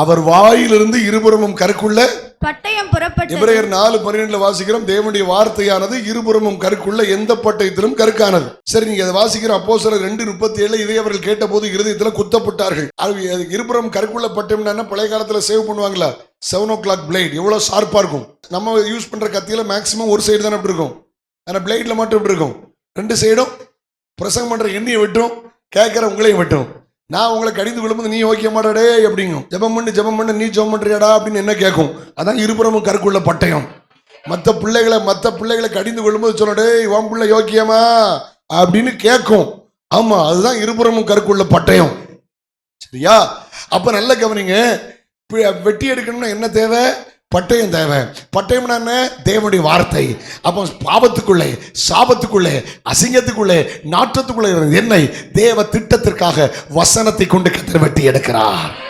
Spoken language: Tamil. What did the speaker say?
அவர் வாயிலிருந்து இருபுறமும் கருக்குள்ள பட்டயம் புறப்பட்டது. எபிரேயர் நாலு பன்னிரெண்டுல வாசிக்கிறோம். தேவனுடைய வார்த்தையானது இருபுறமும் கருக்குள்ள எந்த பட்டயத்திலும் கருக்கானது. சரி நீங்க அதை வாசிக்கிற அப்போ சில ரெண்டு முப்பத்தி ஏழு இதை அவர்கள் கேட்டபோது இருதயத்துல குத்தப்பட்டார்கள். இருபுறம் கருக்குள்ள பட்டயம்னா என்ன? பழைய காலத்துல சேவ் பண்ணுவாங்களா செவன் ஓ கிளாக் பிளேட் எவ்வளவு ஷார்ப்பா இருக்கும். நம்ம யூஸ் பண்ற கத்தியில மேக்ஸிமம் ஒரு சைடு தானே இப்படி இருக்கும். ஆனா பிளேட்ல மட்டும் இப்படி இருக்கும். ரெண்டு சைடும் பிரசங்கம் பண்ற எண்ணியை வெட்டும் கேட்கிற உங்களையும் வெட்டும். நான் உங்களை கடிந்து கொள்ளும்போது நீ ஓகே மாட்டாடே அப்படிங்கும். ஜெபம் பண்ணு ஜெபம் பண்ணு நீ ஜெபம் பண்றியாடா அப்படின்னு என்ன கேட்கும்? அதான் இருபுறமும் கருக்குள்ள பட்டயம். மற்ற பிள்ளைகளை மற்ற பிள்ளைகளை கடிந்து கொள்ளும்போது சொன்னடே உன் பிள்ளை யோக்கியமா அப்படின்னு கேட்கும். ஆமா அதுதான் இருபுறமும் கருக்குள்ள பட்டயம். சரியா? அப்ப நல்ல கவனிங்க. வெட்டி எடுக்கணும்னா என்ன தேவை? பட்டயம் தேவை. பட்டயம்னா என்ன? தேவனுடைய வார்த்தை. அப்போ பாவத்துக்குள்ளே சாபத்துக்குள்ளே அசிங்கத்துக்குள்ளே நாற்றத்துக்குள்ளே இருந்த என்னை தேவ திட்டத்திற்காக வசனத்தை கொண்டு கத்திர வெட்டி எடுக்கிறார்.